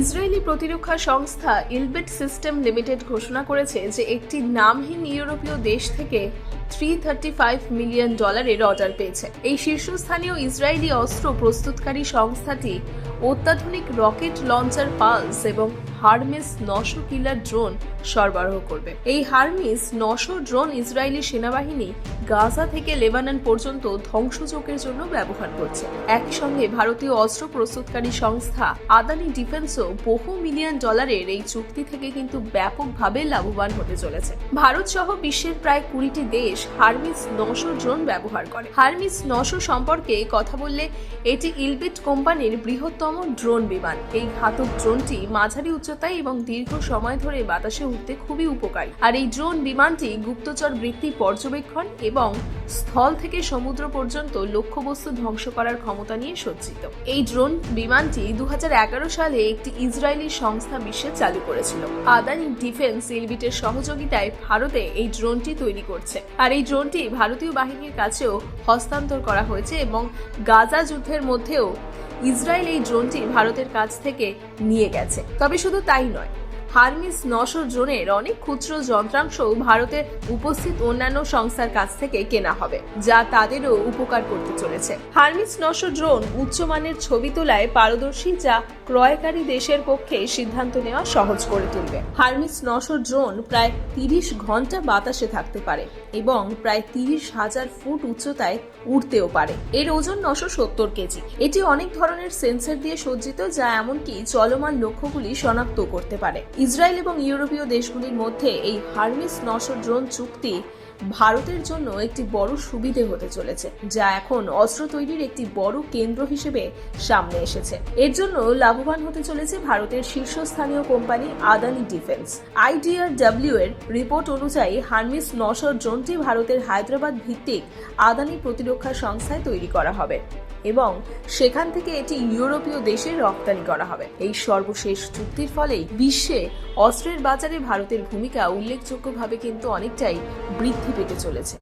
Israeli প্রতিরক্ষা সংস্থা ইলবেট system limited ঘোষণা করেছে যে একটি নামহীন ইউরোপীয় দেশ থেকে থ্রি থার্টি ফাইভ মিলিয়ন ডলারের অর্ডার পেয়েছে। এই শীর্ষস্থানীয় ইসরায়েলি অস্ত্র প্রস্তুতকারী সংস্থাটি অত্যাধুনিক রকেট লঞ্চার পালস এবং হারমিস নশো কিলার ড্রোন সরবরাহ করবে। এই হারমিস নশো ড্রোন ইসরায়েলি সেনাবাহিনী গাজা থেকে লেবানন পর্যন্ত ধ্বংসযজ্ঞের জন্য ব্যবহার করছে। একই সঙ্গে ভারতীয় অস্ত্র প্রস্তুতকারী সংস্থা আদানি ডিফেন্সও বহু মিলিয়ন ডলারের এই চুক্তি থেকে কিন্তু ব্যাপকভাবে লাভবান হতে চলেছে। ভারত সহ বিশ্বের প্রায় কুড়িটি দেশ হারমিস নশো ড্রোন ব্যবহার করে। হারমিস নশো সম্পর্কে কথা বললে এটি ইলবিট কোম্পানির বৃহত্তম ড্রোন বিমান। এই ঘাতক ড্রোনটি মাঝারি উচ্চতায় এবং দীর্ঘ সময় ধরে বাতাসে উঠতে খুবই উপকারী। আর এই ড্রোন বিমানটি গুপ্তচর বৃত্তি পর্যবেক্ষণ এবং স্থল থেকে সমুদ্র পর্যন্ত লক্ষ্যবস্তু ধ্বংস করার ক্ষমতা নিয়ে সজ্জিত। এই ড্রোন বিমানটি দুই হাজার এগারো সালে একটি ইসরায়েলি সংস্থা বিশ্বে চালু করেছিল। আদানি ডিফেন্স ইলবিটের সহযোগিতায় ভারতে এই ড্রোনটি তৈরি করছে। আর এই ড্রোনটি ভারতীয় বাহিনীর কাছেও হস্তান্তর করা হয়েছে এবং গাজা যুদ্ধের মধ্যেও ইসরায়েল এই ড্রোনটি ভারতের কাছ থেকে নিয়ে গেছে। তবে শুধু তাই নয় হারমিস নশো ড্রোনের অনেক ক্ষুদ্র যন্ত্রাংশ ভারতে উপস্থিত অন্যান্য সংস্থার কাছ থেকে কেনা হবে, যা তাদেরও উপকার করতে চলেছে। হারমিস নশো ড্রোন উচ্চমানের ছবি তোলায় পারদর্শী, যা ক্রয়কারী দেশের পক্ষে সিদ্ধান্ত নেওয়া সহজ করে তুলবে। হারমিস নশো ড্রোন প্রায় তিরিশ ঘণ্টা বাতাসে থাকতে পারে এবং প্রায় তিরিশ হাজার ফুট উচ্চতায় উঠতেও পারে। এর ওজন নশো সত্তর কেজি। এটি অনেক ধরনের সেন্সর দিয়ে সজ্জিত, যা এমনকি চলমান লক্ষ্যগুলি শনাক্ত করতে পারে। ইসরায়েল এবং ইউরোপীয় দেশগুলির মধ্যে এই হারমিস নশো ড্রোন চুক্তি ভারতের জন্য একটি বড় সুবিধে হতে চলেছে, যা এখন অস্ত্র তৈরির একটি বড় কেন্দ্র হিসেবে সামনে এসেছে। এর জন্য লাভবান হতে চলেছে ভারতের শীর্ষস্থানীয় কোম্পানি আদানি ডিফেন্স। আইডিআরডব্লিউ এর রিপোর্ট অনুযায়ী হারমিস নশো ড্রোনটি ভারতের হায়দ্রাবাদ ভিত্তিক আদানি প্রতিরক্ষা সংস্থায় তৈরি করা হবে। এবং সেখান থেকে এটি ইউরোপীয় দেশে রপ্তানি করা হবে। এই সর্বশেষ চুক্তির ফলে বিশ্বে অস্ত্রের বাজারে ভারতের ভূমিকা উল্লেখযোগ্যভাবে কিন্তু অনেকটাই বৃদ্ধি পেতে চলেছে।